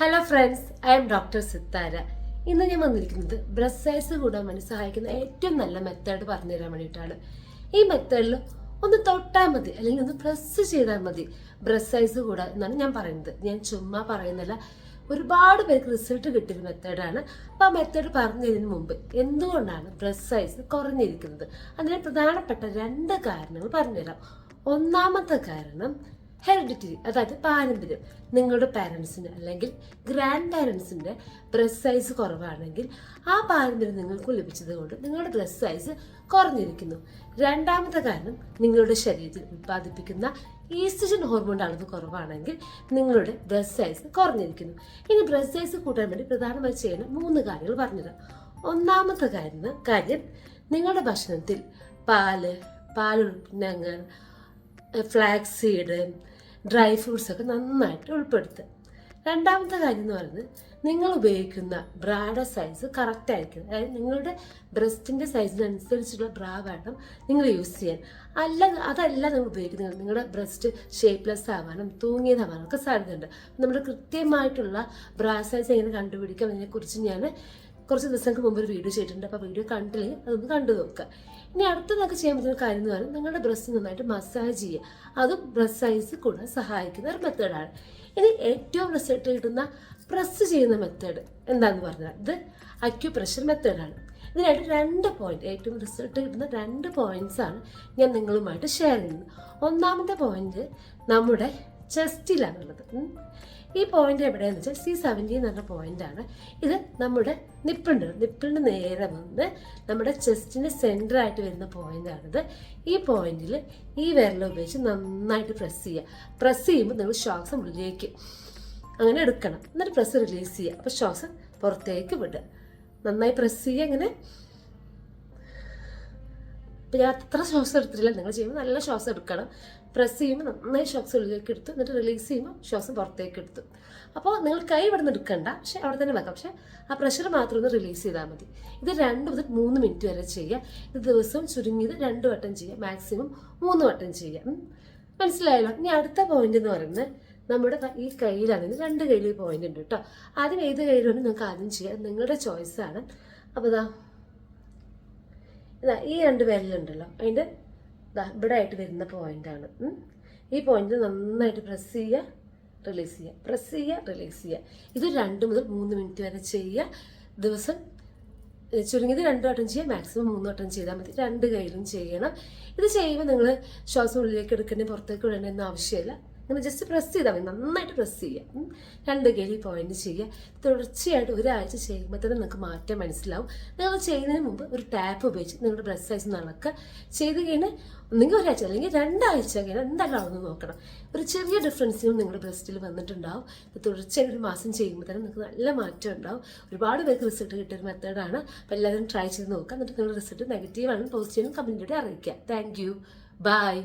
Hello friends I'm doctor Sithara ഇന്ന് ഞാൻ വന്നിരിക്കുന്നത് ബ്രസ്റ്റ് സൈസ് കൂടാൻ വേണ്ടി സഹായിക്കുന്ന ഏറ്റവും നല്ല മെത്തേഡ് പറഞ്ഞു തരാൻ വേണ്ടിയിട്ടാണ്. ഈ മെത്തേഡിൽ ഒന്ന് തൊട്ടാൽ മതി അല്ലെങ്കിൽ ഒന്ന് പ്രസ് ചെയ്താൽ മതി. ബ്രസ്റ്റ് സൈസ് കൂടാൻ എന്നാണ് ഞാൻ പറയുന്നത്. ഞാൻ ചുമ്മാ പറയുന്നില്ല. ഒരുപാട് പേർക്ക് റിസൾട്ട് കിട്ടിയ മെത്തേഡാണ് അപ്പം ആ മെത്തേഡ് പറഞ്ഞതിന് മുമ്പ് എന്തുകൊണ്ടാണ് ബ്രസ്റ്റ് സൈസ് കുറഞ്ഞിരിക്കുന്നത്? അതിന് പ്രധാനപ്പെട്ട രണ്ട് കാരണങ്ങൾ പറഞ്ഞുതരാം ഒന്നാമത്തെ കാരണം ഹെറിഡിറ്ററി അതായത് പാരമ്പര്യം. നിങ്ങളുടെ പാരൻസിന് അല്ലെങ്കിൽ ഗ്രാൻഡ് പാരൻസിന്റെ ഡ്രസ് സൈസ് കുറവാണെങ്കിൽ ആ പാരമ്പര്യം നിങ്ങൾക്ക് ലഭിച്ചത് കൊണ്ട് നിങ്ങളുടെ ഡ്രസ് സൈസ് കുറഞ്ഞിരിക്കുന്നു. രണ്ടാമത്തെ കാരണം നിങ്ങളുടെ ശരീരത്തിൽ ഉത്പാദിപ്പിക്കുന്ന ഈസ്ട്രജൻ ഹോർമോണിന്റെ അളവ് കുറവാണെങ്കിൽ നിങ്ങളുടെ ബ്രസ്റ്റ് സൈസ് കുറഞ്ഞിരിക്കുന്നു. ഇനി ബ്രസ്റ്റ് സൈസ് കൂട്ടാൻ വേണ്ടി പ്രധാനമായി ചെയ്യുന്ന മൂന്ന് കാര്യങ്ങൾ പറഞ്ഞുതരാം. ഒന്നാമത്തെ കാര്യം കാര്യം നിങ്ങളുടെ ഭക്ഷണത്തിൽ പാൽ പാലുൽപ്പന്നങ്ങൾ ഫ്ലാക്സ് സീഡ് ഡ്രൈ ഫ്രൂട്ട്സ് ഒക്കെ നന്നായിട്ട് ഉൾപ്പെടുത്തുക. രണ്ടാമത്തെ കാര്യം എന്ന് പറയുന്നത് നിങ്ങൾ ഉപയോഗിക്കുന്ന ബ്രായുടെ സൈസ് കറക്റ്റ് ആയിരിക്കും അതായത് നിങ്ങളുടെ ബ്രസ്റ്റിന്റെ സൈസിനനുസരിച്ചുള്ള ബ്രാ വേണം നിങ്ങൾ യൂസ് ചെയ്യാൻ. അല്ല അതല്ല നിങ്ങൾ ഉപയോഗിക്കുന്നത്. നിങ്ങളുടെ ബ്രസ്റ്റ് ഷേപ്പ്ലെസ് ആവാനും തൂങ്ങിയതാവാനും ഒക്കെ സാധ്യതയുണ്ട്. നമ്മുടെ കൃത്യമായിട്ടുള്ള ബ്രാ സൈസ് എങ്ങനെ കണ്ടുപിടിക്കാം അതിനെക്കുറിച്ച് ഞാൻ കുറച്ച് ദിവസങ്ങൾക്ക് മുമ്പ് ഒരു വീഡിയോ ചെയ്തിട്ടുണ്ട്. അപ്പോൾ വീഡിയോ കണ്ടില്ലെങ്കിൽ അതൊന്ന് കണ്ടു നോക്കുക ഇനി അടുത്തതൊക്കെ ചെയ്യാൻ പറ്റുന്ന കാര്യം എന്ന് പറയുന്നത് നിങ്ങളുടെ ബ്രസ്റ്റ് നന്നായിട്ട് മസാജ് ചെയ്യുക. അതും ബ്രസ്റ്റ് സൈസ് കൂടാൻ സഹായിക്കുന്ന ഒരു മെത്തേഡാണ് ഇനി ഏറ്റവും റിസൾട്ട് കിട്ടുന്ന പ്രസ് ചെയ്യുന്ന മെത്തേഡ് എന്താണെന്ന് പറഞ്ഞാൽ ഇത് അക്യു പ്രഷർ മെത്തേഡാണ് ഇതിനായിട്ട് രണ്ട് പോയിന്റ് ഏറ്റവും റിസൾട്ട് കിട്ടുന്ന രണ്ട് പോയിന്റ്സ് ആണ് ഞാൻ നിങ്ങളുമായിട്ട് ഷെയർ ചെയ്യുന്നത്. ഒന്നാമത്തെ പോയിന്റ് നമ്മുടെ ചെസ്റ്റിലാണുള്ളത്. ഈ പോയിന്റ് എവിടെയാണെന്ന് വെച്ചാൽ സി സെവന്റി എന്ന് പറഞ്ഞ പോയിന്റ് ആണ്. ഇത് നമ്മുടെ നിപ്പിണ്ട് നിപ്പിളിന് നേരെ വന്ന് നമ്മുടെ ചെസ്റ്റിന് സെന്ററായിട്ട് വരുന്ന പോയിന്റ് ആണിത്. ഈ പോയിന്റിൽ ഈ വിരൽ ഉപയോഗിച്ച് നന്നായിട്ട് പ്രസ് ചെയ്യുക. പ്രസ് ചെയ്യുമ്പോൾ നിങ്ങൾ ശ്വാസം ഉള്ളിലേക്ക് അങ്ങനെ എടുക്കണം. എന്നിട്ട് പ്രസ് റിലീസ് ചെയ്യുക. അപ്പോൾ ശ്വാസം പുറത്തേക്ക് വിടുക. നന്നായി പ്രസ് ചെയ്യുക ഇങ്ങനെ. ഇപ്പം ഞാൻ അത്ര ശ്വാസം എടുത്തിട്ടില്ല. നിങ്ങൾ ചെയ്യുമ്പോൾ നല്ല ശ്വാസം എടുക്കണം. പ്രസ് ചെയ്യുമ്പോൾ നന്നായി ശ്വാസം ഉള്ളിലേക്ക് എടുത്തു എന്നിട്ട് റിലീസ് ചെയ്യുമ്പോൾ ശ്വാസം പുറത്തേക്ക് എടുത്തു. അപ്പോൾ നിങ്ങൾ കൈ ഇവിടെ നിന്ന് എടുക്കണ്ട. പക്ഷേ അവിടെ തന്നെ വെക്കാം. പക്ഷേ ആ പ്രഷർ മാത്രം ഒന്ന് റിലീസ് ചെയ്താൽ മതി. ഇത് രണ്ട് മുതൽ മൂന്ന് മിനിറ്റ് വരെ ചെയ്യുക. ഇത് ദിവസം ചുരുങ്ങിയത് രണ്ട് വട്ടം ചെയ്യുക. മാക്സിമം മൂന്ന് വട്ടം ചെയ്യുക. മനസ്സിലായല്ലോ? ഇനി അടുത്ത പോയിന്റ് എന്ന് പറയുന്നത് നമ്മുടെ ഈ കയ്യിലാണെങ്കിൽ രണ്ട് കയ്യിൽ പോയിന്റ് ഉണ്ട് കേട്ടോ. ആദ്യം ഏത് കയ്യിലാണ് നിങ്ങൾക്ക് ആദ്യം ചെയ്യാം നിങ്ങളുടെ ചോയ്സാണ് അപ്പോൾ ഇതാ ഇതാ ഈ രണ്ട് വിരലുണ്ടല്ലോ. അതിന്റെ ദാ ഇവിടെ ആയിട്ട് വരുന്ന പോയിന്റാണ് ഈ പോയിന്റ് നന്നായിട്ട് പ്രസ് ചെയ്യുക റിലീസ് ചെയ്യുക. പ്രസ് ചെയ്യുക റിലീസ് ചെയ്യുക. ഇത് രണ്ട് മുതൽ മൂന്ന് മിനിറ്റ് വരെ ചെയ്യുക. ദിവസം ചുരുങ്ങിയത് രണ്ട് വട്ടം ചെയ്യുക മാക്സിമം മൂന്ന് വട്ടം ചെയ്താൽ മതി. രണ്ട് കയ്യിലും ചെയ്യണം. ഇത് ചെയ്യുമ്പോൾ നിങ്ങൾ ശ്വാസം ഉള്ളിലേക്ക് എടുക്കേണ്ടി പുറത്തേക്ക് വിടേണ്ടതെന്ന് ആവശ്യമില്ല. നിങ്ങൾ ജസ്റ്റ് പ്രസ് ചെയ്താൽ മതി. നന്നായിട്ട് പ്രസ് ചെയ്യുക. രണ്ട് ഗലി പോയിന്റ് ചെയ്യുക. തുടർച്ചയായിട്ട് ഒരാഴ്ച ചെയ്യുമ്പോൾ തന്നെ നിങ്ങൾക്ക് മാറ്റം മനസ്സിലാവും. നിങ്ങൾ ചെയ്യുന്നതിന് മുമ്പ് ഒരു ടാപ്പ് ഉപയോഗിച്ച് നിങ്ങളുടെ ബ്രസ്റ്റ് സൈസ് നടക്കുക ചെയ്ത് കഴിഞ്ഞാൽ ഒന്നെങ്കിൽ ഒരാഴ്ച അല്ലെങ്കിൽ രണ്ടാഴ്ച കഴിഞ്ഞാൽ എന്തായാലും അളന്ന് നോക്കണം. ഒരു ചെറിയ ഡിഫറൻസിനും നിങ്ങളുടെ ബ്രസ്റ്റിൽ വന്നിട്ടുണ്ടാവും. തുടർച്ചയായിട്ട് ഒരു മാസം ചെയ്യുമ്പോൾ തന്നെ നിങ്ങൾക്ക് നല്ല മാറ്റം ഉണ്ടാവും. ഒരുപാട് പേർക്ക് റിസൾട്ട് കിട്ടിയ ഒരു മെത്തേഡാണ് അപ്പോൾ എല്ലാവരും ട്രൈ ചെയ്ത് നോക്കുക. എന്നിട്ട് നിങ്ങളുടെ റിസൾട്ട് നെഗറ്റീവ് ആണ് പോസിറ്റീവും കമ്പനിയിലൂടെ അറിയിക്കുക. Thank you by